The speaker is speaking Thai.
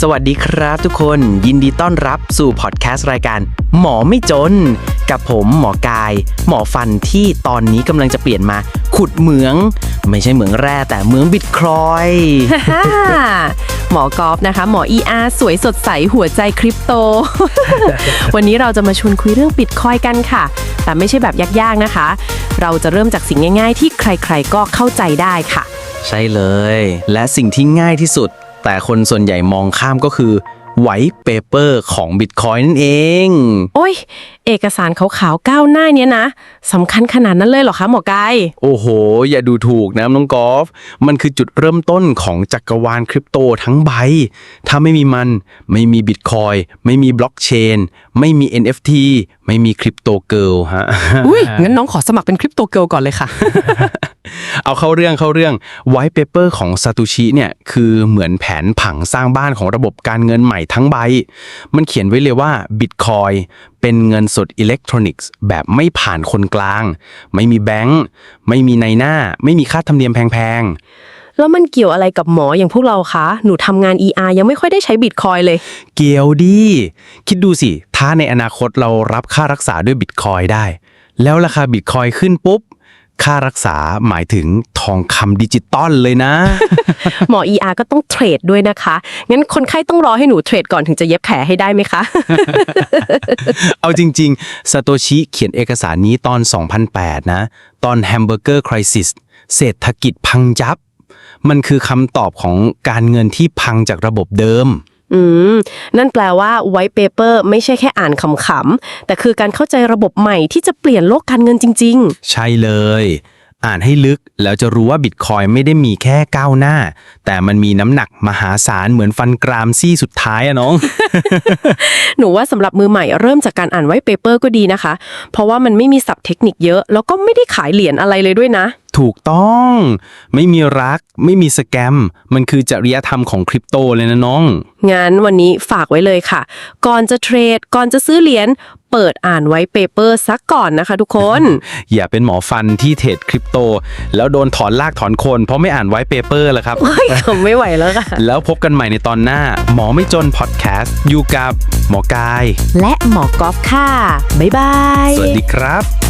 สวัสดีครับทุกคนยินดีต้อนรับสู่พอดแคสต์รายการ หมอไม่จน กับผมหมอกาย หมอฟันที่ตอนนี้กำลังจะเปลี่ยนมา ขุดเหมือง ไม่ใช่เหมืองแร่แต่เหมืองบิตคอยน์ฮ่าหมอกอล์ฟนะคะ หมอ ER สวยสดใสหัวใจคริปโต วันนี้เราจะมาชวนคุยเรื่องบิตคอยกันค่ะ แต่ไม่ใช่แบบยากๆนะคะ เราจะเริ่มจากสิ่งง่าย ๆ ที่ใครๆก็เข้าใจได้ค่ะ ใช่เลย และสิ่งที่ง่ายที่สุด แต่คนส่วนใหญ่มองข้ามก็คือไวท์เปเปอร์ของบิตคอยน์นั่นเอง โอ้ยเอกสารขาวๆก้าวหน้าเนี้ยนะสำคัญขนาดนั้นเลยเหรอคะหมอกาย โอ้โห อย่าดูถูกนะน้องกอล์ฟมันคือจุดเริ่มต้นของจักรวาลคริปโตทั้งใบ ถ้าไม่มีมัน ไม่มีบิตคอยไม่มีบล็อกเชน ไม่มี NFT ไม่มีคริปโตเกิลฮะ อุ้ยงั้นน้องขอสมัครเป็นคริปโตเกิลก่อนเลยค่ะ เอาเข้าเรื่องเข้าเรื่องไวท์เปเปอร์ของซาตูชิเนี่ยคือเหมือนแผนผังสร้างบ้านของระบบการเงินใหม่ทั้งใบ มันเขียนไว้เลยว่าบิตคอยเป็นเงินสดอิเล็กทรอนิกส์แบบไม่ผ่านคนกลาง ไม่มีแบงก์ไม่มีในหน้า ไม่มีค่าธรรมเนียมแพงแล้วมันเกี่ยวอะไรกับหมออย่างพวกเราคะ หนูทำงาน ER ยังไม่ค่อยได้ใช้บิตคอยเลยๆเกี่ยวดี คิดดูสิ ถ้าในอนาคตเรารับค่ารักษาด้วยบิตคอยได้ แล้วราคาบิตคอยขึ้นปุ๊บ ค่ารักษาหมายถึงทองคำดิจิตอลเลยนะ หมอ ER ก็ต้องเทรดด้วยนะคะ งั้นคนไข้ต้องรอให้หนูเทรดก่อนถึงจะเย็บแผลให้ได้ไหมคะ เอาจริงๆ ซาโตชิเขียนเอกสารนี้ตอน 2008 นะ ตอนแฮมเบอร์เกอร์คริสิสเศรษฐกิจพังยับ มันคือคำตอบของการเงินที่พังจากระบบเดิม อืม นั่นแปลว่าไว t ์เปเปอร์ไม่ใช่แค่อ่านขำๆ แต่คือการเข้าใจระบบใหม่ที่จะเปลี่ยนโลกการเงินจริง ใช่เลย อ่านให้ลึกแล้วจะรู้ว่าบิตคอยไม่ได้มีแค่ก้าวหน้า แต่มันมีน้ำหนักมหาศาลเหมือนฟันกรามซี่สุดท้ายอะน้อง ๆ หนูว่าสำหรับมือใหม่เริ่มจากการอ่านไว t ์เปเปอร์ก็ดีนะคะ เพราะว่ามันไม่มีศัพท์เทคนิคเยอะ แล้วก็ไม่ได้ขายเหรียญอะไรเลยด้วยนะ ถูกต้อง ไม่มีรัก ไม่มีสแกม มันคือจริยธรรมของคริปโตเลยนะน้อง งั้นวันนี้ฝากไว้เลยค่ะ ก่อนจะเทรด ก่อนจะซื้อเหรียญ เปิดอ่านไว t ์เปเปอร์ซักก่อนนะคะทุกคน อย่าเป็นหมอฟันที่เทรดคริปโต แล้วโดนถอนลากถอนโคน เพราะไม่อ่านไว้เปเปอร์ละครับเฮ้ยไม่ไหวแล้วค่ะ แล้วพบกันใหม่ในตอนหน้า หมอไม่จนพอดแคสต์อยู่กับหมอกาย และหมอกอล์ฟค่ะ บ๊ายบาย สวัสดีครับ